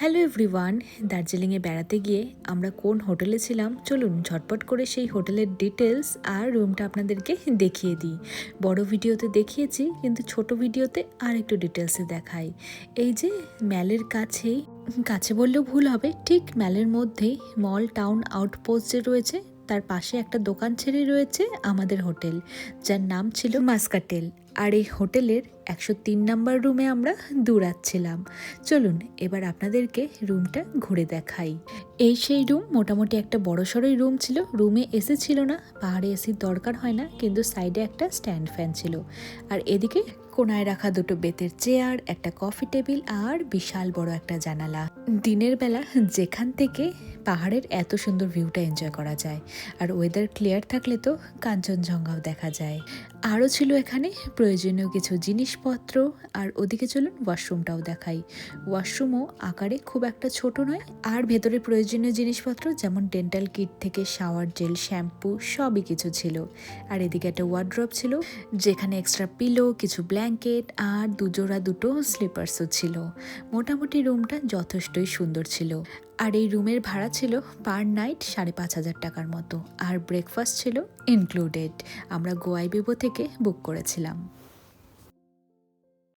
Hello everyone, দার্জিলিংয়ে বেড়াতে গিয়ে আমরা কোন হোটেলে ছিলাম? চলুন ঝটপট করে সেই হোটেলের ডিটেলস আর রুমটা আপনাদেরকে দেখিয়ে দিই। বড় ভিডিওতে দেখিয়েছি, কিন্তু ছোট ভিডিওতে আর একটু ডিটেলসে দেখাই। এই যে ম্যালের কাছেই, কাছে বললেও ভুল হবে, ঠিক ম্যালের মধ্যেই মল টাউন আউটপোস্ট যে রয়েছে, তার পাশে একটা দোকান ছেড়ে রয়েছে আমাদের হোটেল, যার নাম ছিল মাস্কাটেল। আর এই হোটেলের একশো তিন নাম্বার রুমে আমরা দৌড়াচ্ছিলাম। চলুন, এবার আপনাদেরকে রুমটা ঘুরে দেখাই। এই সেই রুম মোটামুটি একটা বড় সড়ই রুম ছিল। রুমে এসি ছিল না, পাহাড়ে এসির দরকার হয় না, কিন্তু সাইডে একটা স্ট্যান্ড ফ্যান ছিল। আর এদিকে কোনায় রাখা দুটো বেতের চেয়ার, একটা কফি টেবিল আর বিশাল বড় একটা জানালা। দিনের বেলা যেখান থেকে পাহাড়ের এত সুন্দর ভিউটা এনজয় করা যায়, আর ওয়েদার ক্লিয়ার থাকলে তো কাঞ্চনজঙ্ঘাও দেখা যায়। আরও ছিল এখানে প্রয়োজনীয় কিছু জিনিসপত্র আর ওদিকে চলুন ওয়াশরুমটাও দেখাই। ওয়াশরুমও আকারে খুব একটা ছোট নয়। আর ভেতরে প্রয়োজনীয় জিনিসপত্র যেমন ডেন্টাল কিট থেকে শাওয়ার জেল, শ্যাম্পু সবই কিছু ছিল। আর এদিকে একটা ওয়ার্ড্রপ ছিল, যেখানে এক্সট্রা পিলো, কিছু ব্ল্যাঙ্কেট আর দুজোড়া দুটো স্লিপার্সও ছিল। মোটামুটি রুমটা যথেষ্টই সুন্দর ছিল। আর এই রুমের ভাড়া ছিল পার নাইট সাড়ে পাঁচ হাজার টাকার মতো। আর ব্রেকফাস্ট ছিল ইনক্লুডেড আমরা গোয়াই বিবো থেকে বুক করেছিলাম।